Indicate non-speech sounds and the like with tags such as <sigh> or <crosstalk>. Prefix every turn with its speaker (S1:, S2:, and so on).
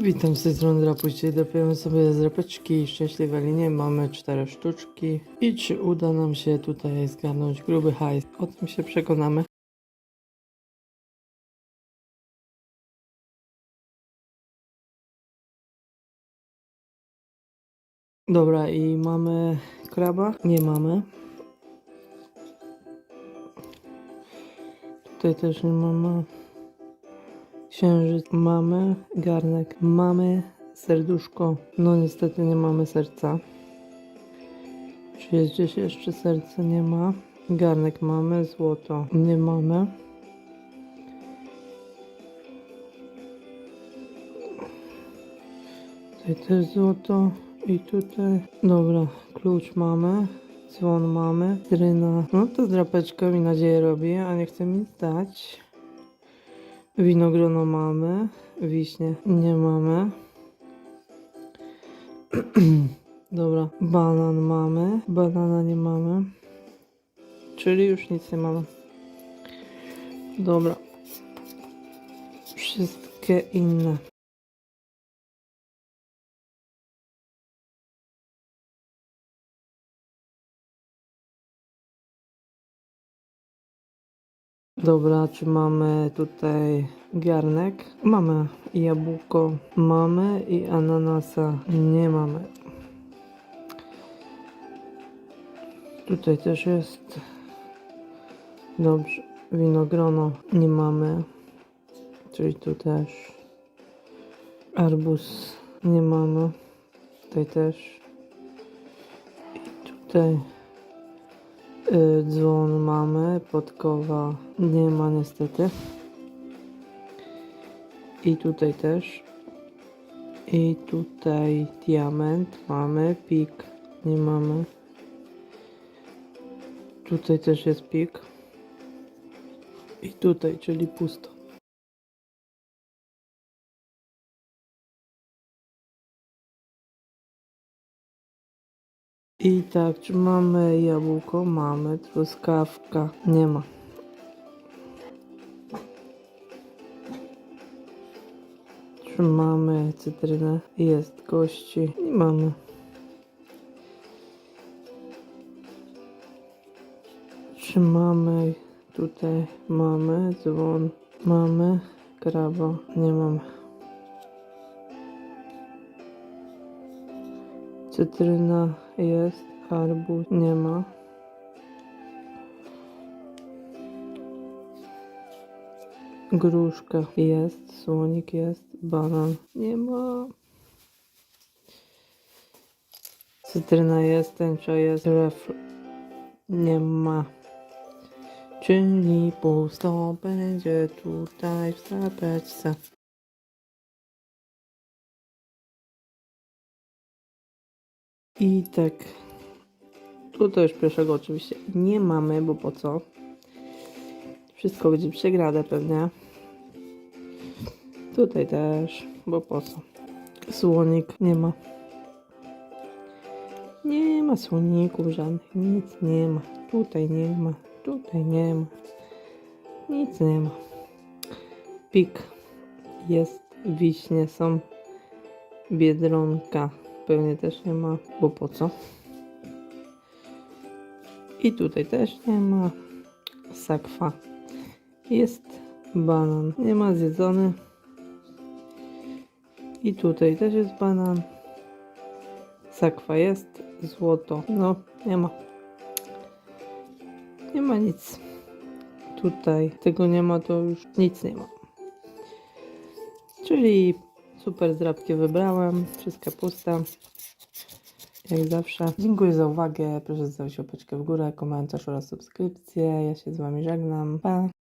S1: Witam z tej strony Drapuś. Dzisiaj dopiemy sobie zrapeczki szczęśliwe linie. Mamy cztery sztuczki. I czy uda nam się tutaj zgarnąć gruby hajs? O tym się przekonamy. Dobra, i mamy kraba? Nie mamy. Tutaj też nie mamy. Księżyc mamy, garnek mamy, serduszko. No niestety nie mamy serca. Czy jest gdzieś jeszcze serce? Nie ma. Garnek mamy, złoto nie mamy. Tutaj też złoto i tutaj. Dobra, klucz mamy. Dzwon mamy, dryna. No to drapeczka mi nadzieję robi, a nie chce mi dać. Winogrono mamy, wiśnie nie mamy. <clears throat> Dobra, banan mamy, banana nie mamy. Czyli już nic nie mamy. Dobra. Wszystkie inne. Dobra, czy mamy tutaj garnek? Mamy jabłko, mamy i ananasa nie mamy. Tutaj też jest. Dobrze, winogrono nie mamy, czyli tu też. Arbuz nie mamy, tutaj też. I tutaj. Y, Dzwon mamy, podkowa nie ma niestety. I tutaj też. I tutaj diament mamy, pik nie mamy. Tutaj też jest pik. I tutaj, czyli pusto. I tak, czy mamy jabłko? Mamy. Truskawka? Nie ma. Czy mamy cytrynę? Jest gości. Nie mamy. Czy mamy tutaj? Mamy dzwon. Mamy kraba. Nie mamy. Cytryna jest, arbuz nie ma. Gruszka jest, słonik jest, banan nie ma. Cytryna jest, tęcza jest, ref nie ma. Czyli pusto będzie tutaj w zapeczce. I tak. Tutaj już pierwszego oczywiście nie mamy, bo po co? Wszystko będzie przegrane pewnie. Tutaj też, bo po co? Słonik nie ma. Nie ma słoników żadnych, nic nie ma. Tutaj nie ma, tutaj nie ma. Nic nie ma. Pik jest, wiśnie są, biedronka pewnie też nie ma, bo po co? I tutaj też nie ma. Sakwa. Jest banan. Nie ma zjedzony. I tutaj też jest banan. Sakwa jest. Złoto. No, nie ma. Nie ma nic. Tutaj tego nie ma, to już nic nie ma. Czyli super zrabki wybrałem. Wszystkie puste. Jak zawsze. Dziękuję za uwagę. Proszę zostawić łapeczkę w górę, komentarz oraz subskrypcję. Ja się z Wami żegnam. Pa!